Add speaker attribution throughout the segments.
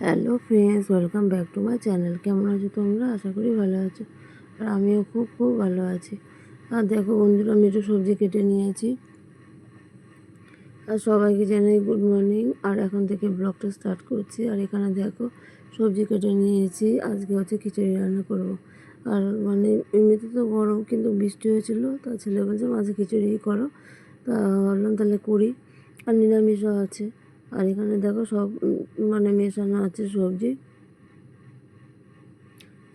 Speaker 1: Hello friends welcome back to my channel কেমন আছো তোমরা? আশা করি ভালো আছো। আর আমিও খুব খুব ভালো আছি। আর দেখো বন্ধুরা, আমি একটু সবজি কেটে নিয়েছি। আর সবাইকে জানাই গুড মর্নিং আর এখন থেকে ব্লগটা স্টার্ট করছি। আর এখানে দেখো সবজি কেটে নিয়েছি। আজকে হচ্ছে খিচুড়ি রান্না করব। আর মানে এমনিতে তো গরম, কিন্তু বৃষ্টি হয়েছিল। তা ছেলে বলছে, মাঝে খিচুড়ি করো। তা ভাবলাম তাহলে করি। আর নিরামিষও আছে। আর এখানে দেখো সব মানে মেশানো আছে সবজি।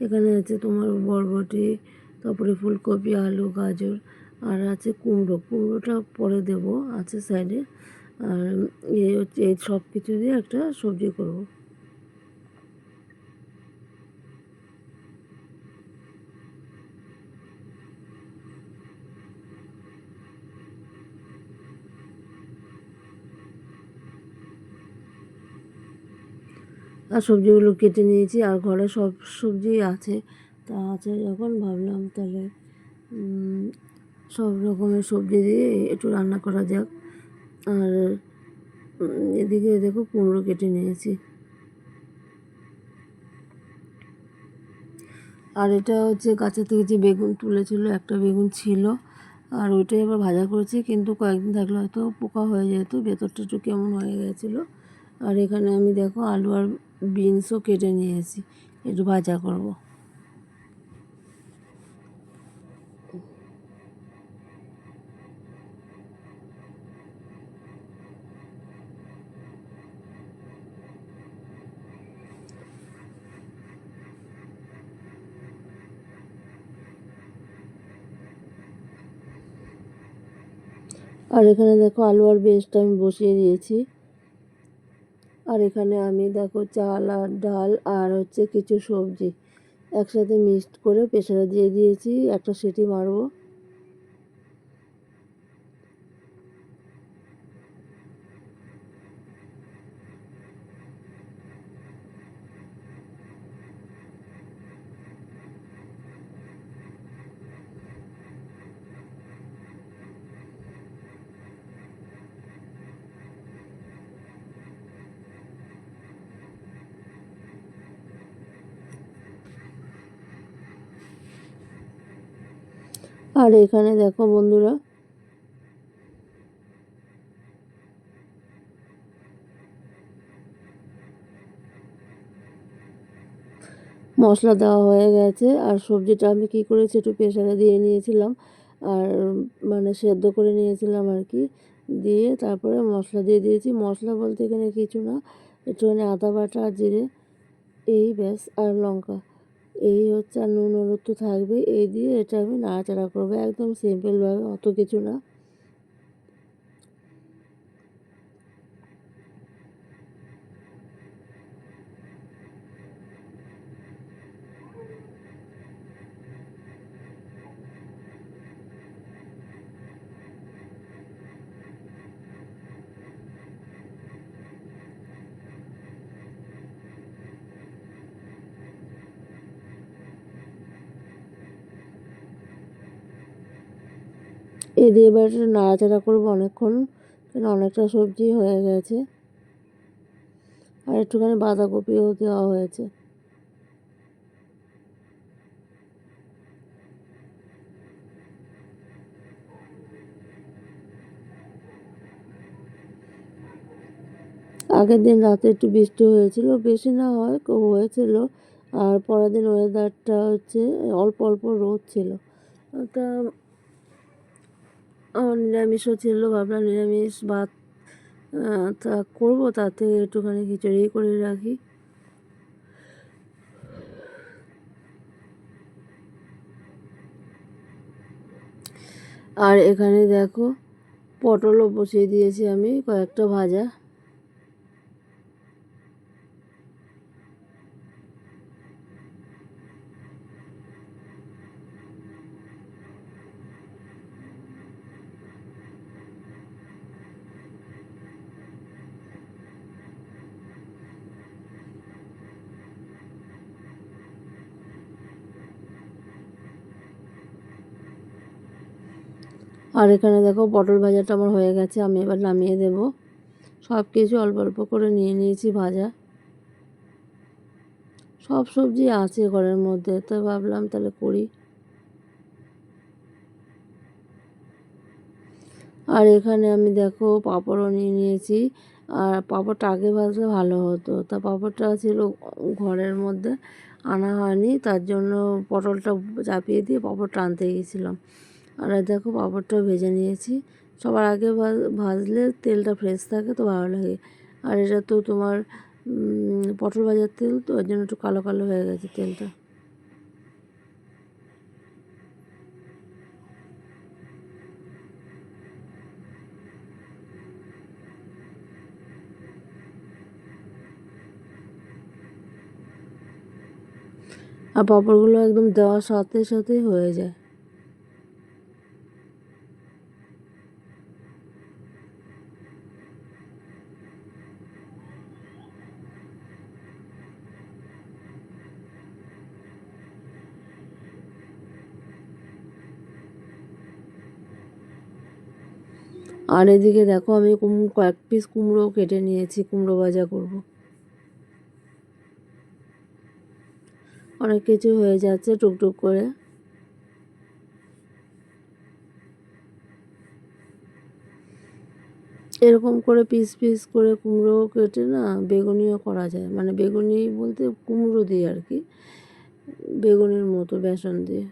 Speaker 1: এখানে আছে তোমার বরবটি, তারপরে ফুলকপি, আলু, গাজর, আর আছে কুমড়ো। কুমড়োটা পরে দেব আছে সাইডে আর এই হচ্ছে এই সব কিছু দিয়ে একটা সবজি করব। আর সবজিগুলো কেটে নিয়েছি, আর ঘরে সব সবজি আছে। তা আছে যখন ভাবলাম তাহলে সব রকমের সবজি দিয়ে একটু রান্না করা যাক। আর এদিকে দেখো কুমড়ো কেটে নিয়েছি। আর এটা হচ্ছে গাছের থেকে যে বেগুন তুলেছিল, একটা বেগুন ছিল, আর ওইটাই আবার ভাজা করেছি, কিন্তু কয়েকদিন থাকলে হয়তো পোকা হয়ে যেত, ভেতরটা একটু কেমন হয়ে গেছিল। আর এখানে আমি দেখো আলু আর বিনসও কেটে নিয়েছি একটু ভাজা করব। আর এখানে দেখো আলু আর বেসটা আমি বসিয়ে দিয়েছি। আর এখানে আমি দেখো চাল আর ডাল আর হচ্ছে কিছু সবজি। একসাথে মিক্সড করে প্রেশারে দিয়ে দিয়েছি, একটা সিটি মারবো। আর এখানে দেখো বন্ধুরা। মশলা দেওয়া হয়ে গেছে, আর সবজিটা আমি কি করেছি একটু প্রেশারে দিয়ে নিয়েছিলাম, আর মানে সেদ্ধ করে নিয়েছিলাম আর কি, দিয়ে তারপরে মশলা দিয়ে দিয়েছি। মশলা বলতে এখানে কিছু না, একটুখানি আদা বাটা আর জিরে, এই ব্যাস, আর লঙ্কা। এই হচ্ছে আর নুন হলুদ তো থাকবে এই দিয়ে এটা আমি নাড়াচাড়া করব, একদম সিম্পলভাবে অত কিছু না। এ দিয়ে এবার নাড়াচাড়া করব অনেকক্ষণ, কেন অনেকটা সবজি হয়ে গেছে। আর একটুখানি বাঁধাকপিও দেওয়া হয়েছে। আগের দিন রাতে একটু বৃষ্টি হয়েছিল, বেশি না হয় হয়েছিল। আর পরের দিন ওয়েদারটা হচ্ছে, অল্প অল্প রোদ ছিল। তা নিরামিষও ছিল ভাবলাম নিরামিষ ভাত তা করব, তাতে একটুখানি খিচুড়ি করে রাখি। আর এখানে দেখো পটলও বসিয়ে দিয়েছি আমি, কয়েকটা ভাজা। আর এখানে দেখো পটল ভাজাটা আমার হয়ে গেছে, আমি এবার নামিয়ে দেব। সব কিছু অল্প অল্প করে নিয়ে নিয়েছি ভাজা। সব সবজি আছে ঘরের মধ্যে, তো ভাবলাম তাহলে করি। আর এখানে আমি দেখো পাঁপড়ও নিয়ে নিয়েছি, আর পাঁপড়টা আগে ভাজলে ভালো হতো। তা পাঁপড়টা ছিল ঘরের মধ্যে, আনা হয়নি, তার জন্য পটলটা চাপিয়ে দিয়ে পাঁপড়টা আনতে গিয়েছিলাম আর দেখো পাঁপড়টাও ভেজে নিয়েছি। সবার আগে ভাজলে তেলটা ফ্রেশ থাকে তো ভালো লাগে। আর এটা তো তোমার পটল ভাজার তেল তো, ওই জন্য একটু কালো কালো হয়ে গেছে তেলটা। আর পাঁপড়গুলো একদম দেওয়ার সাথে সাথেই হয়ে যায়। আর এদিকে দেখো আমি কয়েক পিস কুমড়ো কেটে নিয়েছি, কুমড়ো ভাজা করব। অনেক কিছু হয়ে যাচ্ছে টুকটুক করে। এরকম করে পিস পিস করে কুমড়ো কেটে না বেগুনিও করা যায়। মানে বেগুনি বলতে কুমড়ো দিয়ে আর কি, বেগুনির মতো বেসন দিয়ে।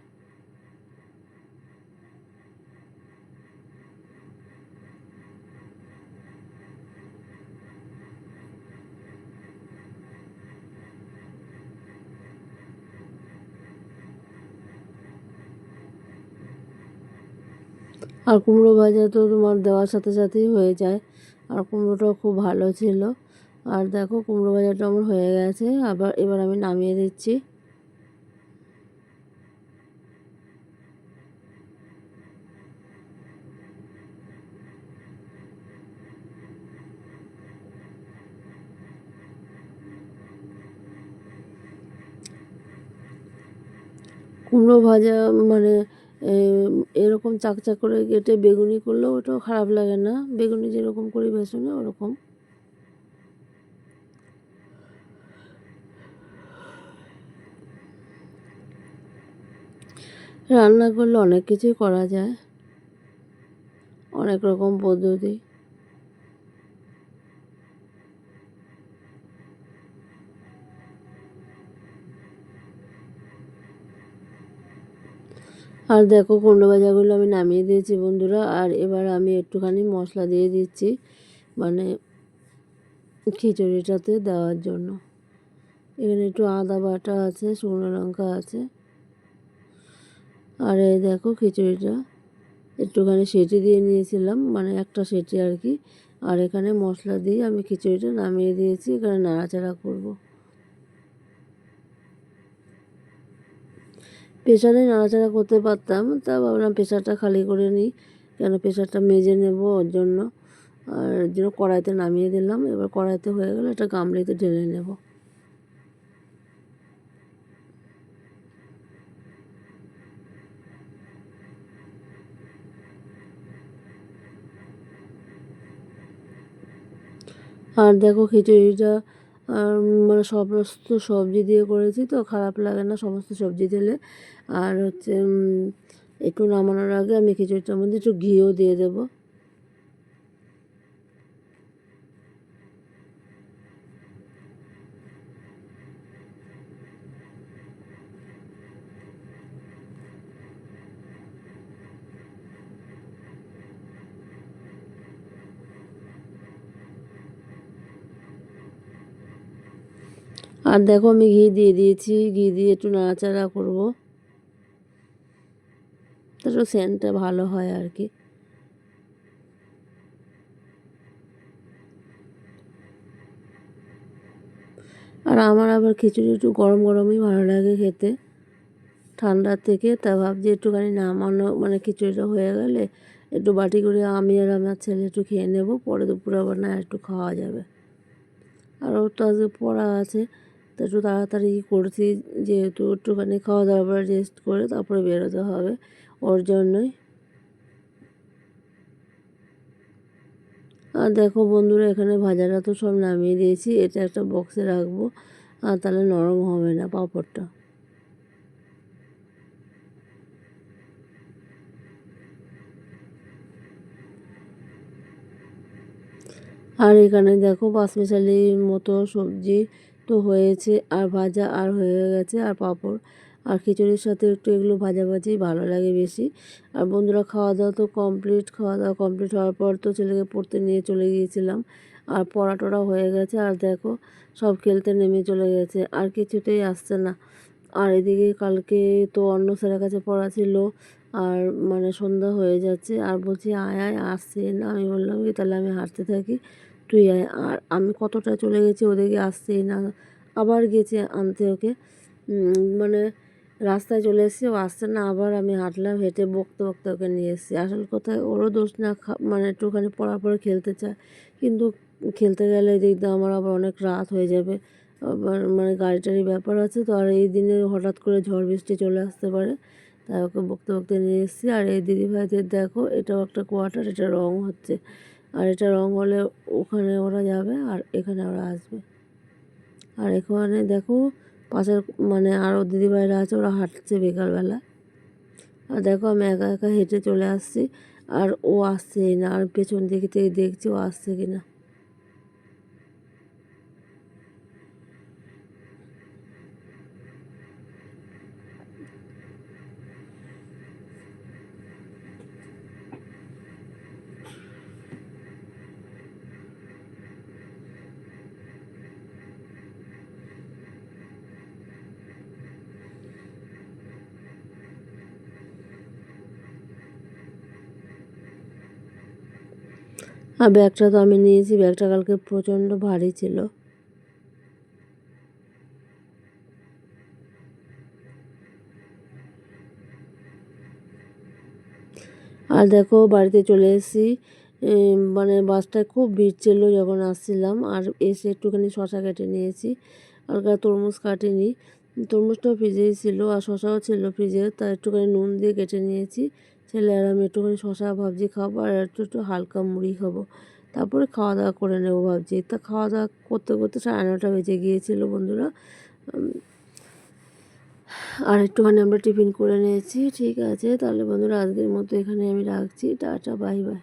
Speaker 1: আর কুমড়ো ভাজা তো তোমার দেওয়ার সাথে সাথেই হয়ে যায়। আর কুমড়োটাও খুব ভালো ছিল। আর দেখো কুমড়ো ভাজাটা আমার হয়ে গেছে। আবার এবার আমি নামিয়ে দিচ্ছি। কুমড়ো ভাজা মানে এরকম চাকচাক করে কেটে বেগুনি করলেও ওটাও খারাপ লাগে না। বেগুনি যেরকম করি বেসনে, ওরকম। রান্না করলে অনেক কিছুই করা যায়। অনেক রকম পদ্ধতি। আর দেখো কুমড়ো ভাজাগুলো আমি নামিয়ে দিয়েছি বন্ধুরা, আর এবার আমি একটুখানি মশলা দিয়ে দিচ্ছি মানে খিচুড়িটাতে দেওয়ার জন্য। এখানে একটু আদা বাটা আছে, শুকনো লঙ্কা আছে, আর এই দেখো খিচুড়িটা। একটুখানি সেটি দিয়ে নিয়েছিলাম মানে একটা সেটি আর কি, আর এখানে মশলা দিয়ে আমি খিচুড়িটা নামিয়ে দিয়েছি, এখানে নাড়াচাড়া করব। প্রেশারে নাড়াচাড়া করতে পারতাম, তা ভাবলাম প্রেশারটা খালি করে নিই। কেন প্রেশারটা মেজে নেব ওর জন্য? আর জন্য কড়াইতে নামিয়ে দিলাম, এবার কড়াইতে হয়ে গেলে এটা গামলিতে ঢেলে নেব। আর দেখো খিচুড়িটা মানে সমস্ত সবজি দিয়ে করেছি তো খারাপ লাগে না সমস্ত সবজি দিলে। আর হচ্ছে একটু নামানোর আগে আমি খিচুড়িটার মধ্যে একটু ঘিও দিয়ে দেবো। আর দেখো আমি ঘি দিয়ে দিয়েছি, ঘি দিয়ে একটু নাড়াচাড়া করব। তারপর সেন্টটা ভালো হয় আর কি। আর আমার আবার খিচুড়ি একটু গরম গরমই ভালো লাগে খেতে। ঠান্ডার থেকে তা ভাবছি একটুখানি নামানো মানে খিচুড়িটা হয়ে গেলে একটু বাটি করে আমি আর আমার ছেলে একটু খেয়ে নেব, পরে দুপুরে আবার না একটু খাওয়া যাবে। আর ওর তো আজকে পড়া আছে। তো একটু তাড়াতাড়ি করছি যেহেতু একটুখানি খাওয়া দাওয়া পরে রেস্ট করে তারপরে বেরোতে হবে ওর জন্যই। আর দেখো বন্ধুরা, এখানে ভাজাটা তো সব নামিয়ে দিয়েছি, এটা একটা বক্সে রাখব, আর তাহলে নরম হবে না পাঁপড়টা। আর এখানে দেখো পাঁচমিশালির মতো সবজি তো হয়েছে, আর ভাজা আর হয়ে গেছে, আর পাঁপড় আর খিচুড়ির সাথে একটু এগুলো ভাজাভাজি ভালো লাগে বেশি। আর বন্ধুরা খাওয়া দাওয়া তো কমপ্লিট খাওয়া দাওয়া কমপ্লিট হওয়ার পর তো ছেলেকে পড়তে নিয়ে চলে গিয়েছিলাম। আর পড়া টড়া হয়ে গেছে, আর দেখো সব খেলতে নেমে চলে গেছে, আর কিছুতেই আসছে না। আর এদিকে কালকে তো অন্য স্যারের কাছে পড়া ছিল, আর মানে সন্ধ্যা হয়ে যাচ্ছে, আর বলছি, আয় আয়, আসছে না। আমি বললাম কি, তাহলে আমি হাঁটতে থাকি। তুই আয়। আর আমি কতটা চলে গেছি ওদেরকে আসছেই না, আবার গেছে আনতে ওকে। মানে রাস্তায় চলে এসেছি, ও আসছে না, আবার আমি হাঁটলাম, হেঁটে বকতে বকতে ওকে নিয়ে এসেছি। আসল কথায় ওরও দোষ না মানে একটুখানি পড়ার পরে খেলতে চায়, কিন্তু খেলতে গেলে দিয়ে আমার আবার অনেক রাত হয়ে যাবে। আবার মানে গাড়ি টাড়ি ব্যাপার আছে, তো আর এই দিনে হঠাৎ করে ঝড় বৃষ্টি চলে আসতে পারে, তাই ওকে বকতে বকতে নিয়ে এসেছি। আর এই দিদিভাইদের দেখো, এটাও একটা কোয়ার্টার এটা রং হচ্ছে। আর এটা রং হলে ওখানে ওরা যাবে আর এখানে ওরা আসবে। আর এখানে দেখো পাশের মানে আরও দিদিভাইরা আছে, ওরা হাঁটছে বিকালবেলা। আর দেখো আমি একা একা হেঁটে চলে আসছি, আর ও আসছেই না, আর পেছন দিকে থেকে দেখছি ও আসছে কি আর ব্যাগটা তো আমি নিয়েছি, ব্যাগটা কালকে প্রচণ্ড ভারী ছিল। আর দেখো, বাড়িতে চলে এসেছি। মানে বাসটায় খুব ভিড় ছিল যখন আসছিলাম, আর এসে একটুখানি শশা কেটে নিয়েছি। আর তরমুজ কাটিনি। তরমুজটাও ফ্রিজেই ছিল, আর শশাও ছিল ফ্রিজে তা একটুখানি নুন দিয়ে কেটে নিয়েছি। ছেলে আর আমি একটুখানি শশা ভাবছি খাব আর একটু একটু হালকা মুড়ি খাব। তারপরে খাওয়া দাওয়া করে নেব ভাবছি। তা খাওয়া দাওয়া করতে করতে সাড়ে নটা বেজে গিয়েছিল বন্ধুরা। আর একটুখানি আমরা টিফিন করে নিয়েছি। ঠিক আছে, তাহলে বন্ধুরা আজকের মতো এখানে আমি রাখছি। Tata, bye bye.